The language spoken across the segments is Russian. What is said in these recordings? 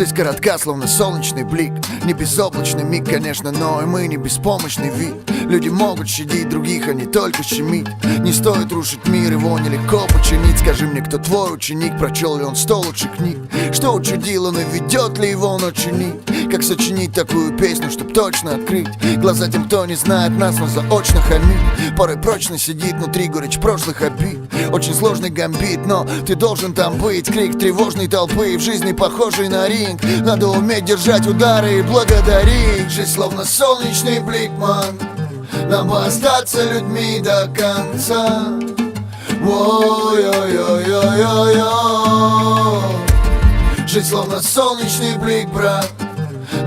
Жизнь коротка, словно солнечный блик. Не безоблачный миг, конечно, но и мы не беспомощный вид. Люди могут щадить других, а не только щемить. Не стоит рушить мир, его нелегко починить. Скажи мне, кто твой ученик, прочел ли он сто лучших книг? Что учудил он и ведет ли его он ученик? Как сочинить такую песню, чтоб точно открыть? Глаза тем, кто не знает нас, но заочно хамит. Порой прочно сидит внутри горечь прошлых обид. Очень сложный гамбит, но ты должен там быть. Крик тревожной толпы в жизни похожий на ринг Надо уметь держать удары и благодарить. Жизнь словно солнечный блик, ман Нам остаться людьми до конца. Ой-ой-ой-ой-ой-ой. Жизнь словно солнечный блик, брат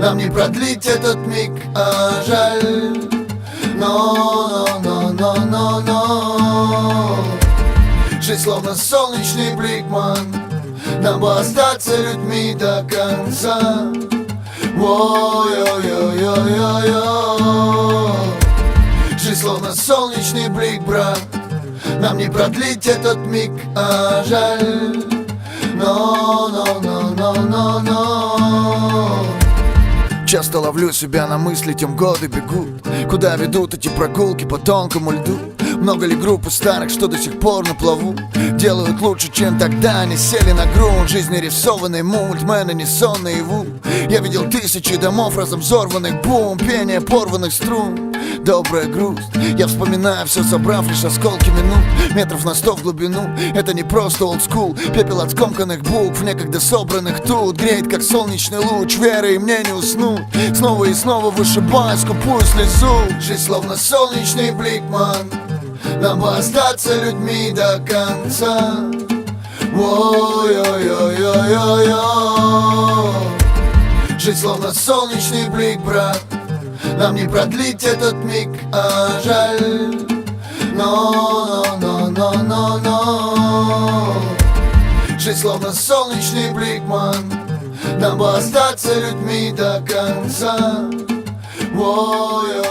Нам не продлить этот миг, а жаль. Но, но, но, но, но, но. Жизнь словно солнечный блик, ман Нам бы остаться людьми до конца. Ой-ой-ой-ой-ой-ой Жизнь словно солнечный блик, брат. Нам не продлить этот миг, а жаль. Но, но, но, но, но, но. Часто ловлю себя на мысли, тем годы бегут. Куда ведут эти прогулки по тонкому льду много ли групп из старых, что до сих пор на плаву? Делают лучше, чем тогда. Они сели на грунт. Жизнь рисованный мульт, мэны не сон наяву. Я видел тысячи домов, разом взорванных бум Пение порванных струн, добрая грусть. Я вспоминаю все, собрав лишь осколки минут. Метров на сто в глубину, это не просто олдскул Пепел от скомканных букв, некогда собранных тут. Греет, как солнечный луч, веры и мне не уснуть Снова и снова вышибая скупую слезу. Жизнь словно солнечный блик, ман нам бы остаться людьми до конца. Ой-ой-ой-ой-ой-ой Жизнь словно солнечный блик, брат. Нам не продлить этот миг, а жаль. Но, но, но, но, но, но. Жизнь словно солнечный блик, ман Нам бы остаться людьми до конца. Ой-ой-ой-ой-ой-ой